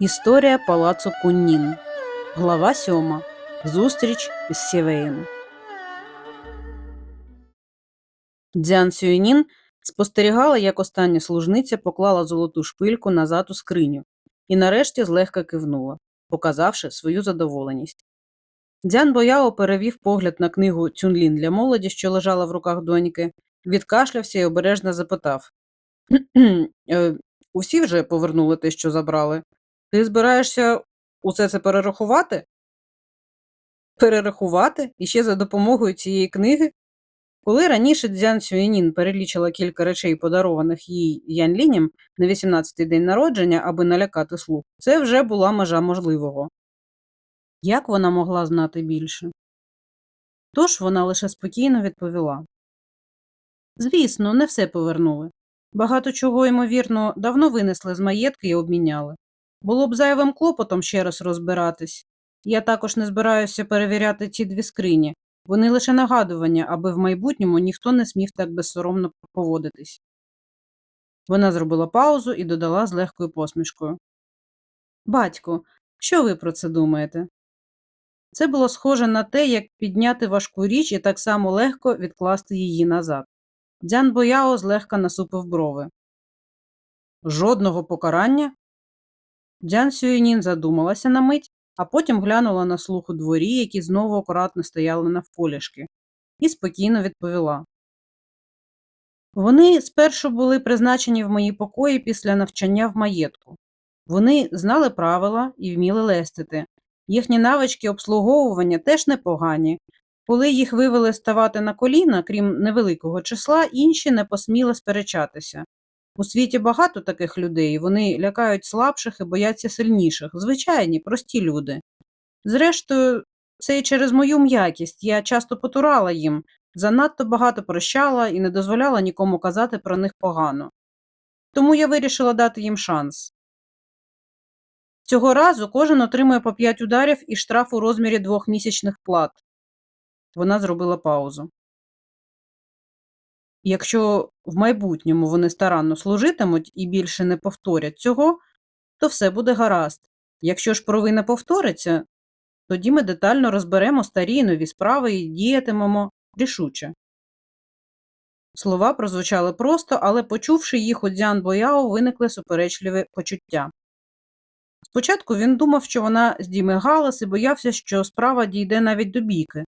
Історія палацу Куннін. Глава 7. Зустріч з Сівеєм. Дзян Сюєнін спостерігала, як остання служниця поклала золоту шпильку назад у скриню і нарешті злегка кивнула, показавши свою задоволеність. Дзян Бояо перевів погляд на книгу Цюнлін для молоді, що лежала в руках доньки, відкашлявся і обережно запитав е, Усі вже повернули те, що забрали. Ти збираєшся усе це перерахувати? Перерахувати? І ще за допомогою цієї книги? Коли раніше Дзян Сюєнін перелічила кілька речей, подарованих їй Ян Лінем на 18-й день народження, аби налякати слух, це вже була межа можливого. Як вона могла знати більше? Тож вона лише спокійно відповіла. Звісно, не все повернули. Багато чого, ймовірно, давно винесли з маєтки і обміняли. Було б зайвим клопотом ще раз розбиратись. Я також не збираюся перевіряти ці дві скрині. Вони лише нагадування, аби в майбутньому ніхто не смів так безсоромно поводитись. Вона зробила паузу і додала з легкою посмішкою. Батько, що ви про це думаєте? Це було схоже на те, як підняти важку річ і так само легко відкласти її назад. Дзян Бояо злегка насупив брови. Жодного покарання? Дзян Сюєнін задумалася на мить, а потім глянула на слух у дворі, які знову акуратно стояли навколішки, і спокійно відповіла. Вони спершу були призначені в мої покої після навчання в маєтку. Вони знали правила і вміли лестити. Їхні навички обслуговування теж непогані. Коли їх вивели ставати на коліна, крім невеликого числа, інші не посміли сперечатися. У світі багато таких людей, вони лякають слабших і бояться сильніших, звичайні, прості люди. Зрештою, це і через мою м'якість я часто потурала їм, занадто багато прощала і не дозволяла нікому казати про них погано. Тому я вирішила дати їм шанс. Цього разу кожен отримує по п'ять ударів і штраф у розмірі двох місячних плат. Вона зробила паузу. Якщо в майбутньому вони старанно служитимуть і більше не повторять цього, то все буде гаразд. Якщо ж провина повториться, тоді ми детально розберемо старі нові справи і діятимемо рішуче. Слова прозвучали просто, але, почувши їх у Дзян Бояо, виникли суперечливі почуття. Спочатку він думав, що вона здійме галас і боявся, що справа дійде навіть до бійки,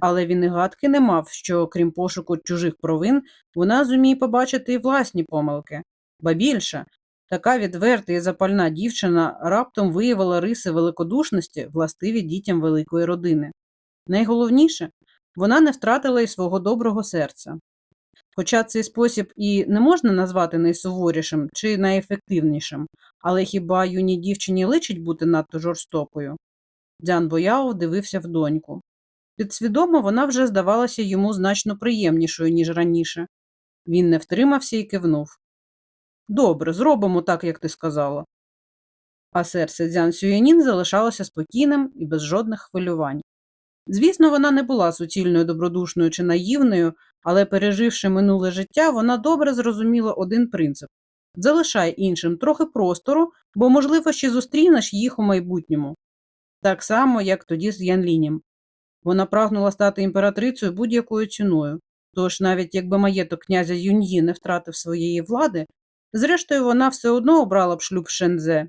але він і гадки не мав, що, крім пошуку чужих провин, вона зуміє побачити і власні помилки. Ба більше, така відверта і запальна дівчина раптом виявила риси великодушності, властиві дітям великої родини. Найголовніше, вона не втратила й свого доброго серця. Хоча цей спосіб і не можна назвати найсуворішим чи найефективнішим, але хіба юній дівчині личить бути надто жорстокою? Дзян Бояо дивився в доньку. Підсвідомо вона вже здавалася йому значно приємнішою, ніж раніше. Він не втримався і кивнув. Добре, зробимо так, як ти сказала. А серце Дзян Сюєнін залишалося спокійним і без жодних хвилювань. Звісно, вона не була суцільною добродушною чи наївною, але, переживши минуле життя, вона добре зрозуміла один принцип залишай іншим трохи простору, бо, можливо, ще зустрінеш їх у майбутньому. Так само, як тоді з Янлінем. Вона прагнула стати імператрицею будь-якою ціною, тож навіть якби маєток князя Юньї не втратив своєї влади, зрештою вона все одно обрала б шлюб Шензе.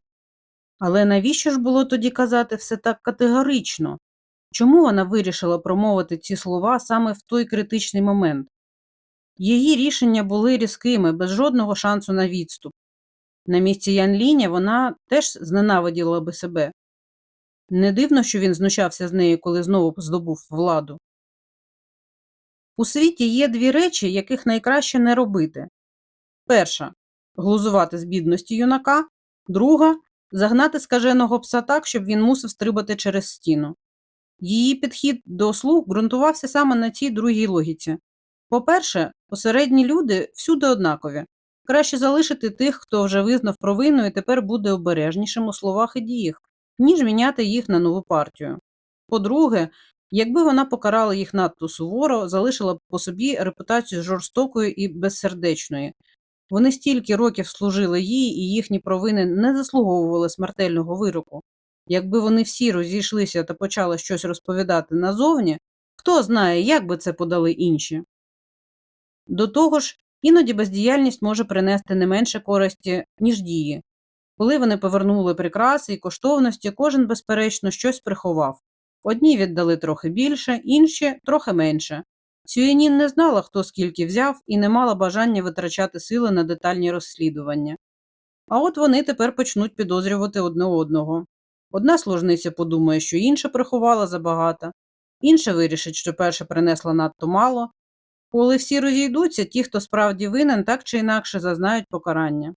Але навіщо ж було тоді казати все так категорично? Чому вона вирішила промовити ці слова саме в той критичний момент? Її рішення були різкими, без жодного шансу на відступ. На місці Ян Ліня вона теж зненавиділа би себе. Не дивно, що він знущався з нею, коли знову здобув владу. У світі є дві речі, яких найкраще не робити. Перша глузувати з бідності юнака, друга загнати скаженого пса так, щоб він мусив стрибати через стіну. Її підхід до слуг ґрунтувався саме на цій другій логіці. По-перше, посередні люди всюди однакові. Краще залишити тих, хто вже визнав провину і тепер буде обережнішим у словах і діях, ніж міняти їх на нову партію. По-друге, якби вона покарала їх надто суворо, залишила б по собі репутацію жорстокої і безсердечної, Вони стільки років служили їй, і їхні провини не заслуговували смертельного вироку. Якби вони всі розійшлися та почали щось розповідати назовні, хто знає, як би це подали інші. До того ж, іноді бездіяльність може принести не менше користі, ніж дії. Коли вони повернули прикраси і коштовності, кожен, безперечно, щось приховав. Одні віддали трохи більше, інші трохи менше. Сюєнін не знала, хто скільки взяв, і не мала бажання витрачати сили на детальні розслідування. А от вони тепер почнуть підозрювати одне одного. Одна служниця подумає, що інша приховала забагато, інша вирішить, що перша принесла надто мало. Коли всі розійдуться, ті, хто справді винен, так чи інакше зазнають покарання.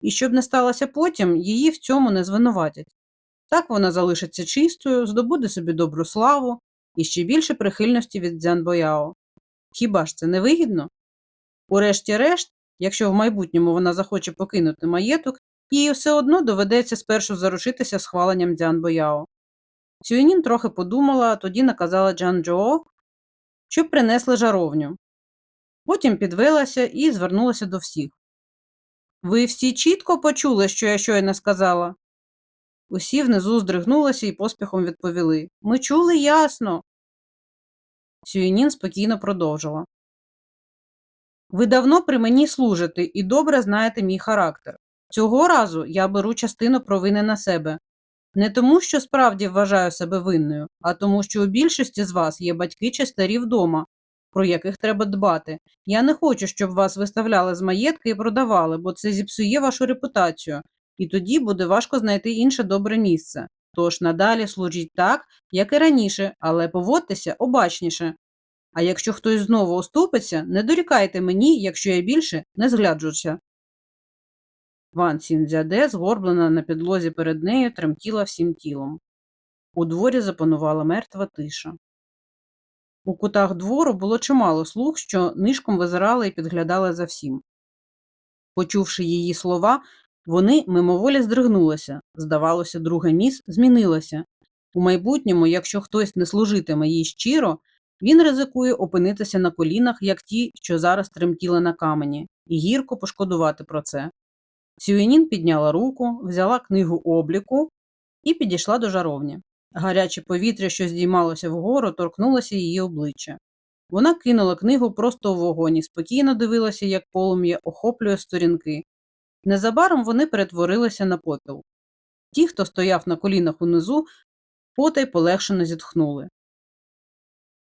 І щоб не сталося потім, її в цьому не звинуватять. Так вона залишиться чистою, здобуде собі добру славу і ще більше прихильності від Дзянбояо. Хіба ж це не вигідно? Урешті-решт, якщо в майбутньому вона захоче покинути маєток, їй все одно доведеться спершу заручитися схваленням Дзянбояо. Сюєнін трохи подумала, а тоді наказала Джан Джоо, щоб принесли жаровню. Потім підвелася і звернулася до всіх. Ви всі чітко почули, що я щойно сказала? Усі внизу здригнулися і поспіхом відповіли Ми чули ясно. Сюєнін спокійно продовжила. Ви давно при мені служите і добре знаєте мій характер. Цього разу я беру частину провини на себе. Не тому, що справді вважаю себе винною, а тому, що у більшості з вас є батьки чи старі вдома, про яких треба дбати. Я не хочу, щоб вас виставляли з маєтки і продавали, бо це зіпсує вашу репутацію, і тоді буде важко знайти інше добре місце. Тож надалі служіть так, як і раніше, але поводьтеся обачніше. А якщо хтось знову оступиться, не дорікайте мені, якщо я більше не згляджуся. Ван Сінзяде, згорблена на підлозі перед нею, тремтіла всім тілом. У дворі запанувала мертва тиша. У кутах двору було чимало слуг, що нишком визирали і підглядали за всім. Почувши її слова, вони мимоволі здригнулися. Здавалося, друга міс змінилася. У майбутньому, якщо хтось не служитиме їй щиро, він ризикує опинитися на колінах, як ті, що зараз тремтіли на камені, і гірко пошкодувати про це. Сюєнін підняла руку, взяла книгу обліку і підійшла до жаровні. Гаряче повітря, що здіймалося вгору, торкнулося її обличчя. Вона кинула книгу просто у вогонь і спокійно дивилася, як полум'я охоплює сторінки. Незабаром вони перетворилися на попіл. Ті, хто стояв на колінах унизу, потай полегшено зітхнули.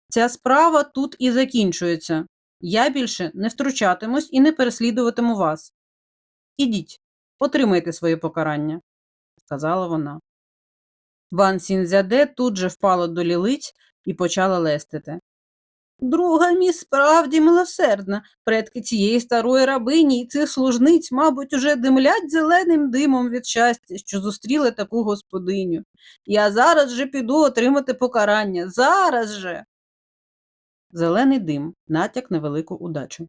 Ця справа тут і закінчується. Я більше не втручатимусь і не переслідуватиму вас. Ідіть, отримайте своє покарання, сказала вона. Ван Сінзяде тут же впала до лілиць і почала лестити. Друга міс справді милосердна. Предки цієї старої рабині і цих служниць, мабуть, уже димлять зеленим димом від щастя, що зустріли таку господиню. Я зараз же піду отримати покарання. Зараз же. Зелений дим, натяк на велику удачу.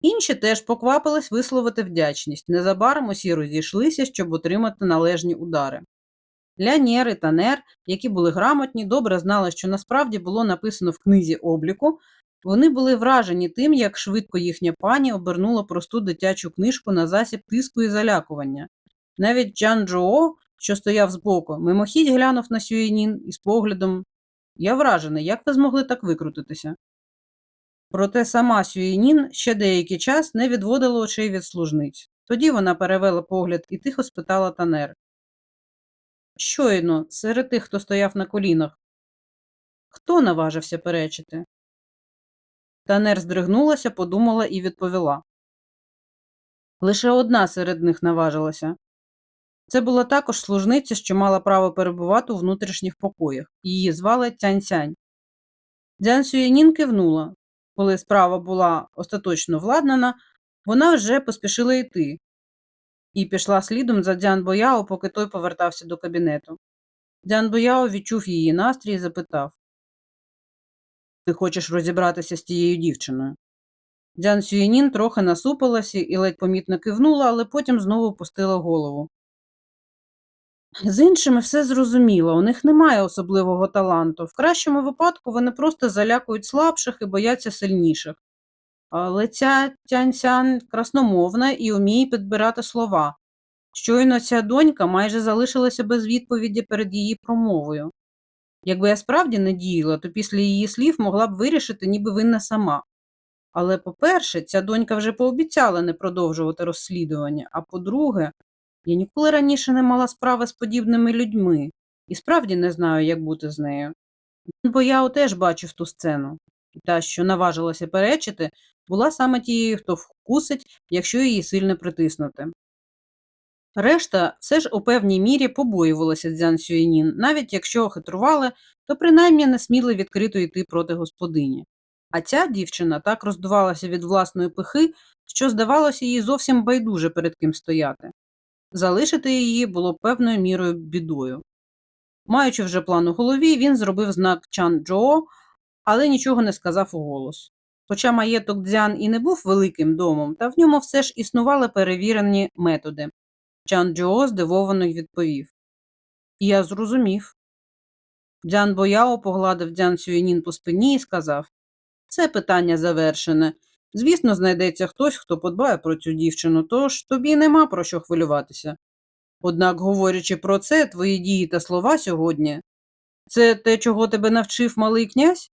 Інші теж поквапились висловити вдячність. Незабаром усі розійшлися, щоб отримати належні удари. Лянєр і Танер, які були грамотні, добре знали, що насправді було написано в книзі обліку. Вони були вражені тим, як швидко їхня пані обернула просту дитячу книжку на засіб тиску і залякування. Навіть Джан Джоо, що стояв збоку, мимохідь глянув на Сюєнін із поглядом Я вражений, як ви змогли так викрутитися? Проте сама Сюєнін ще деякий час не відводила очей від служниць. Тоді вона перевела погляд і тихо спитала Танер. Щойно, серед тих, хто стояв на колінах. Хто наважився перечити? Танер здригнулася, подумала і відповіла. Лише одна серед них наважилася. Це була також служниця, що мала право перебувати у внутрішніх покоях. Її звали Цянь-Сянь. Дзян Сюєнін кивнула. Коли справа була остаточно владнана, вона вже поспішила йти, і пішла слідом за Дзян Бояо, поки той повертався до кабінету. Дзян Бояо відчув її настрій і запитав Ти хочеш розібратися з тією дівчиною? Дзян Сюєнін трохи насупилася і ледь помітно кивнула, але потім знову опустила голову. З іншими все зрозуміло, у них немає особливого таланту. В кращому випадку вони просто залякують слабших і бояться сильніших. Але ця тянь-сян красномовна і уміє підбирати слова. Щойно ця донька майже залишилася без відповіді перед її промовою. Якби я справді не діяла, то після її слів могла б вирішити, ніби винна сама. Але, по-перше, ця донька вже пообіцяла не продовжувати розслідування, а по-друге, я ніколи раніше не мала справи з подібними людьми і справді не знаю, як бути з нею. Бо я теж бачив ту сцену. Та, що наважилася перечити, була саме тією, хто вкусить, якщо її сильно притиснути. Решта все ж у певній мірі побоювалася Дзян Сюєнін, навіть якщо хитрували, то принаймні не сміли відкрито йти проти господині. А ця дівчина так роздувалася від власної пихи, що здавалося їй зовсім байдуже перед ким стояти. Залишити її було певною мірою бідою. Маючи вже план у голові, він зробив знак Чан Джоо, але нічого не сказав у голос. Хоча маєток Дзян і не був великим домом, та в ньому все ж існували перевірені методи. Чан Джоо здивовано відповів. Я зрозумів. Дзян Бояо погладив Дзян Сюєнін по спині і сказав Це питання завершене. Звісно, знайдеться хтось, хто подбає про цю дівчину, тож тобі нема про що хвилюватися. Однак, говорячи про це, твої дії та слова сьогодні це те, чого тебе навчив малий князь?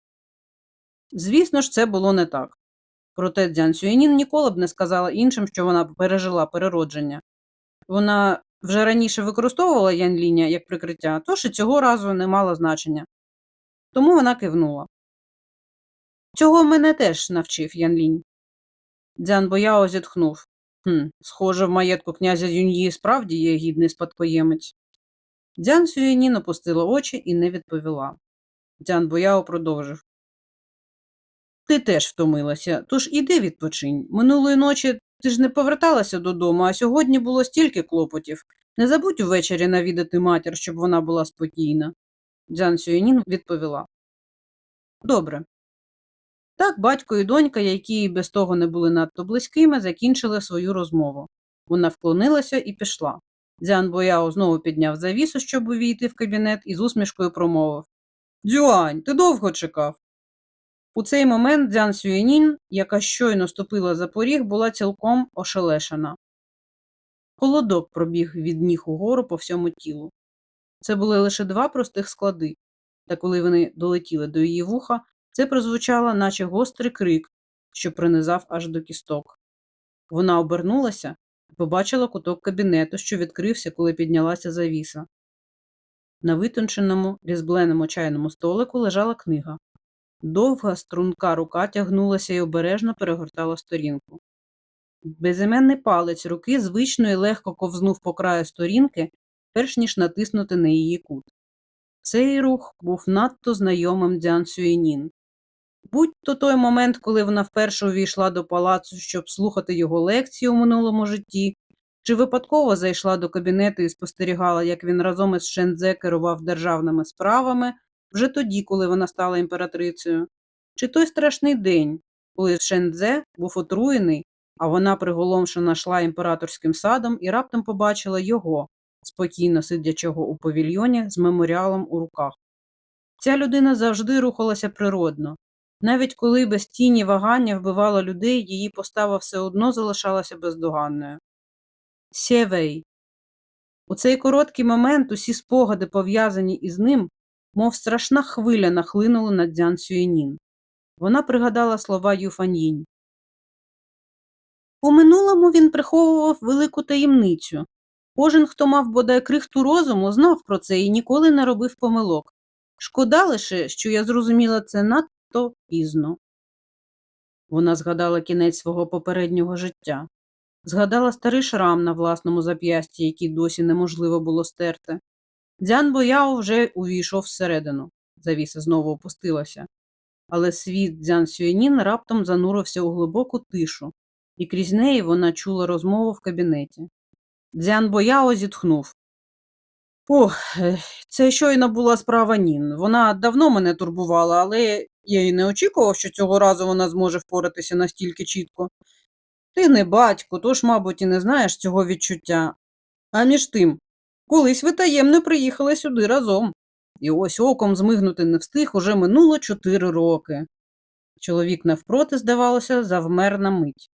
Звісно ж, це було не так. Проте Дзян Сюєнін ніколи б не сказала іншим, що вона пережила переродження. Вона вже раніше використовувала Ян Ліня як прикриття, тож і цього разу не мало значення. Тому вона кивнула. Цього мене теж навчив Ян Лінь. Дзян Бояо зітхнув. Хм, схоже, в маєтку князя Юньї справді є гідний спадкоємець. Дзян Сюєнін опустила очі і не відповіла. Дзян Бояо продовжив. Ти теж втомилася, тож іди відпочинь. Минулої ночі ти ж не поверталася додому, а сьогодні було стільки клопотів. Не забудь увечері навідати матір, щоб вона була спокійна. Дзян Сюєнін відповіла. Добре. Так батько і донька, які і без того не були надто близькими, закінчили свою розмову. Вона вклонилася і пішла. Дзян Бояо знову підняв завісу, щоб увійти в кабінет, і з усмішкою промовив Дзюань, ти довго чекав. У цей момент Дзян Сюєнін, яка щойно ступила за поріг, була цілком ошелешена. Холодок пробіг від ніг угору по всьому тілу. Це були лише два простих склади, та коли вони долетіли до її вуха, це прозвучало, наче гострий крик, що пронизав аж до кісток. Вона обернулася і побачила куток кабінету, що відкрився, коли піднялася завіса. На витонченому, різбленому чайному столику лежала книга. Довга, струнка рука тягнулася і обережно перегортала сторінку. Безіменний палець руки звично і легко ковзнув по краю сторінки, перш ніж натиснути на її кут. Цей рух був надто знайомим Дзян Сюєнін. Будь-то той момент, коли вона вперше увійшла до палацу, щоб слухати його лекції у минулому житті, чи випадково зайшла до кабінету і спостерігала, як він разом із Шендзе керував державними справами, вже тоді, коли вона стала імператрицею, чи той страшний день, коли Шендзе був отруєний, а вона приголомшена йшла імператорським садом і раптом побачила його, спокійно сидячого у павільйоні з меморіалом у руках. Ця людина завжди рухалася природно. Навіть коли без тіні вагання вбивала людей, її постава все одно залишалася бездоганною. Сєвей. У цей короткий момент усі спогади, пов'язані із ним, мов страшна хвиля нахлинули на Дзян Сюєнін. Вона пригадала слова Юфаньїнь. У минулому він приховував велику таємницю. Кожен, хто мав бодай крихту розуму, знав про це і ніколи не робив помилок. Шкода лише, що я зрозуміла це надто пізно. Вона згадала кінець свого попереднього життя, згадала старий шрам на власному зап'ясті, який досі неможливо було стерти. Дзян Бояо вже увійшов всередину. Завіса знову опустилася. Але світ Дзян Сюєнін раптом занурився у глибоку тишу, і крізь неї вона чула розмову в кабінеті. Дзян Бояо зітхнув. Ох, е, це щойно була справа Нін. Вона давно мене турбувала, але я й не очікував, що цього разу вона зможе впоратися настільки чітко. Ти не батько, тож, мабуть, і не знаєш цього відчуття. А між тим, колись ви таємно приїхали сюди разом. І ось оком змигнути не встиг уже минуло чотири роки. Чоловік навпроти, здавалося, завмер на мить,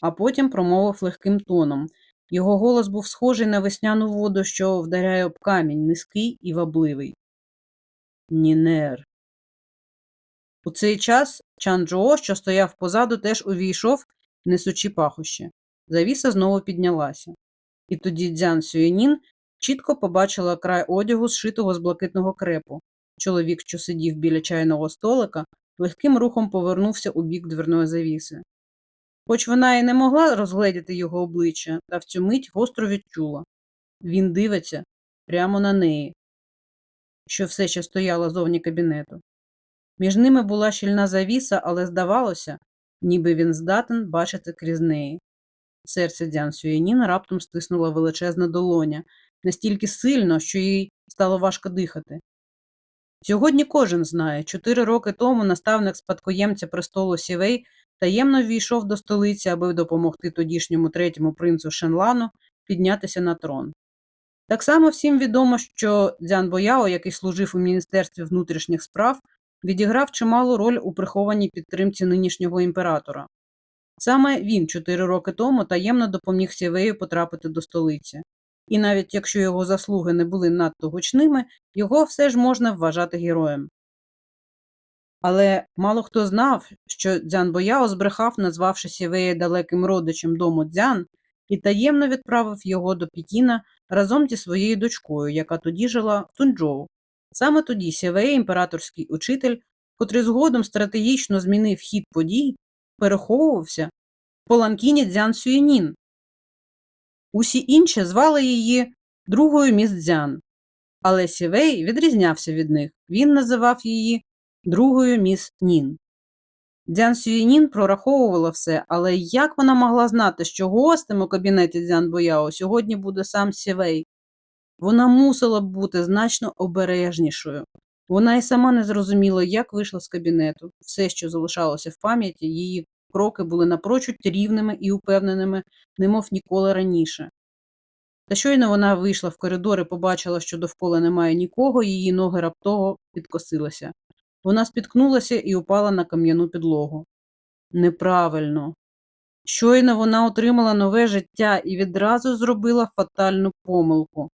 а потім промовив легким тоном. Його голос був схожий на весняну воду, що вдаряє об камінь, низький і вабливий. Нінер. У цей час Чан Джоо, що стояв позаду, теж увійшов, несучи пахощі. Завіса знову піднялася. І тоді Дзян Сюєнін чітко побачила край одягу, зшитого з блакитного крепу. Чоловік, що сидів біля чайного столика, легким рухом повернувся у бік дверної завіси. Хоч вона і не могла розгледіти його обличчя, та в цю мить гостро відчула. Він дивиться прямо на неї, що все ще стояла зовні кабінету. Між ними була щільна завіса, але здавалося, ніби він здатен бачити крізь неї. Серце Дзян Сюєнін раптом стиснула величезна долоня, настільки сильно, що їй стало важко дихати. Сьогодні кожен знає, чотири роки тому наставник спадкоємця престолу Сівей таємно ввійшов до столиці, аби допомогти тодішньому третьому принцу Шенлану піднятися на трон. Так само всім відомо, що Дзян Бояо, який служив у Міністерстві внутрішніх справ, відіграв чималу роль у прихованій підтримці нинішнього імператора. Саме він чотири роки тому таємно допоміг Сєвею потрапити до столиці. І навіть якщо його заслуги не були надто гучними, його все ж можна вважати героєм. Але мало хто знав, що Дзян Бояо збрехав, назвавши Сєвея далеким родичем дому Дзян, і таємно відправив його до Пекіна разом зі своєю дочкою, яка тоді жила в Тунчжоу. Саме тоді Сєвей, імператорський учитель, котрий згодом стратегічно змінив хід подій, переховувався в Поланкіні Дзян Сюєнін. Усі інші звали її другою міс Дзян, але Сєвей відрізнявся від них. Він називав її другою міс Нін. Дзян Сюєнін прораховувала все, але як вона могла знати, що гостем у кабінеті Дзян Бояо сьогодні буде сам Сєвей? Вона мусила б бути значно обережнішою. Вона й сама не зрозуміла, як вийшла з кабінету. Все, що залишалося в пам'яті, її кроки були напрочуд рівними і упевненими, немов ніколи раніше. Та щойно вона вийшла в коридор і побачила, що довкола немає нікого, її ноги раптово підкосилися. Вона спіткнулася і упала на кам'яну підлогу. Неправильно. Щойно вона отримала нове життя і відразу зробила фатальну помилку.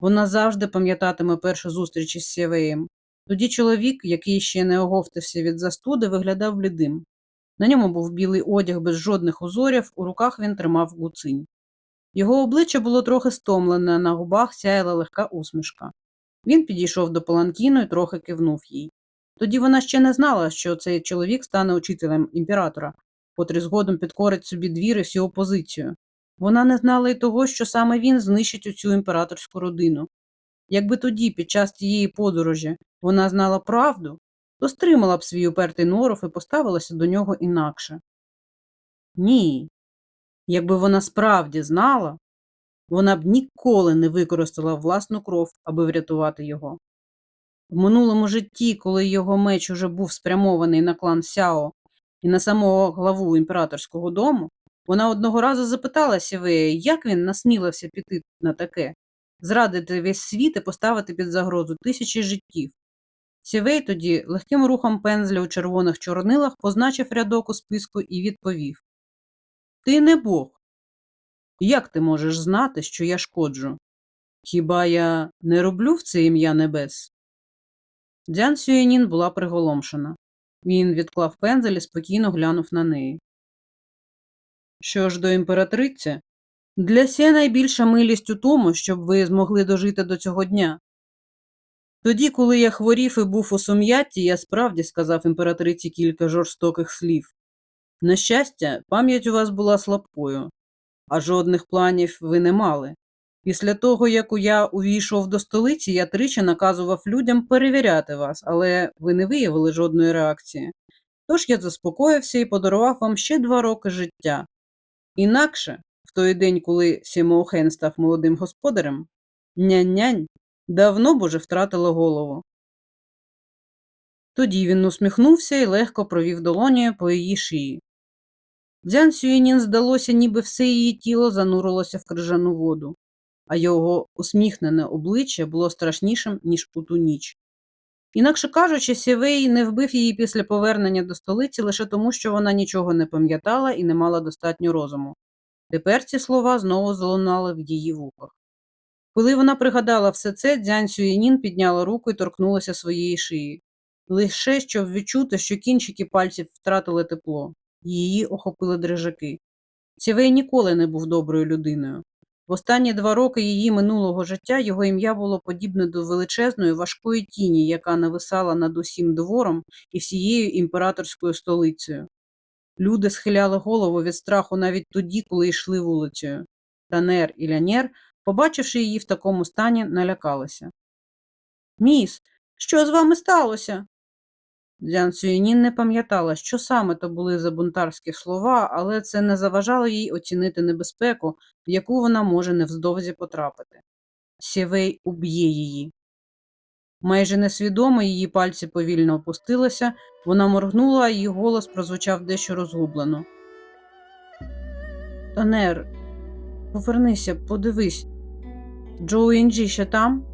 Вона завжди пам'ятатиме першу зустріч із Сєвеєм. Тоді чоловік, який ще не оговтався від застуди, виглядав блідим. На ньому був білий одяг без жодних узорів, у руках він тримав гуцинь. Його обличчя було трохи стомлене, на губах сяяла легка усмішка. Він підійшов до паланкіну і трохи кивнув їй. Тоді вона ще не знала, що цей чоловік стане учителем імператора, котрий згодом підкорить собі двір і всю опозицію. Вона не знала й того, що саме він знищить оцю імператорську родину. Якби тоді, під час тієї подорожі, вона знала правду, то стримала б свій упертий норов і поставилася до нього інакше. Ні. Якби вона справді знала, вона б ніколи не використала власну кров, аби врятувати його. В минулому житті, коли його меч уже був спрямований на клан Сяо і на самого главу імператорського дому, вона одного разу запитала Сівея, як він насмілився піти на таке, зрадити весь світ і поставити під загрозу тисячі життів. Сівей тоді легким рухом пензля у червоних чорнилах позначив рядок у списку і відповів Ти не Бог. Як ти можеш знати, що я шкоджу? Хіба я не роблю в це ім'я небес? Дзян Сюєнін була приголомшена. Він відклав пензель і спокійно глянув на неї. Що ж до імператриці, для сє найбільша милість у тому, щоб ви змогли дожити до цього дня. Тоді, коли я хворів і був у сум'ятті, я справді сказав імператриці кілька жорстоких слів. На щастя, пам'ять у вас була слабкою, а жодних планів ви не мали. Після того, як я увійшов до столиці, я тричі наказував людям перевіряти вас, але ви не виявили жодної реакції. Тож я заспокоївся і подарував вам ще два роки життя. Інакше, в той день, коли Сімоухен став молодим господарем, нянь-нянь давно б уже втратила голову. Тоді він усміхнувся і легко провів долонею по її шиї. Дзян Сюєнін здалося, ніби все її тіло занурилося в крижану воду, а його усміхнене обличчя було страшнішим, ніж у ту ніч. Інакше кажучи, Сєвей не вбив її після повернення до столиці лише тому, що вона нічого не пам'ятала і не мала достатньо розуму. Тепер ці слова знову залунали в її вухах. Коли вона пригадала все це, Дзянь Сюєнін підняла руку і торкнулася своєї шиї. Лише щоб відчути, що кінчики пальців втратили тепло. Її охопили дрижаки. Сєвей ніколи не був доброю людиною. В останні два роки її минулого життя його ім'я було подібне до величезної важкої тіні, яка нависала над усім двором і всією імператорською столицею. Люди схиляли голову від страху навіть тоді, коли йшли вулицею. Танер і Лянєр, побачивши її в такому стані, налякалися. Міс, що з вами сталося? Дзян Сюєнін не пам'ятала, що саме то були за бунтарські слова, але це не заважало їй оцінити небезпеку, в яку вона може невздовзі потрапити. Сєвей уб'є її. Майже несвідомо її пальці повільно опустилися, вона моргнула, її голос прозвучав дещо розгублено. Танер, повернися, подивись. Joe jędzi się tam?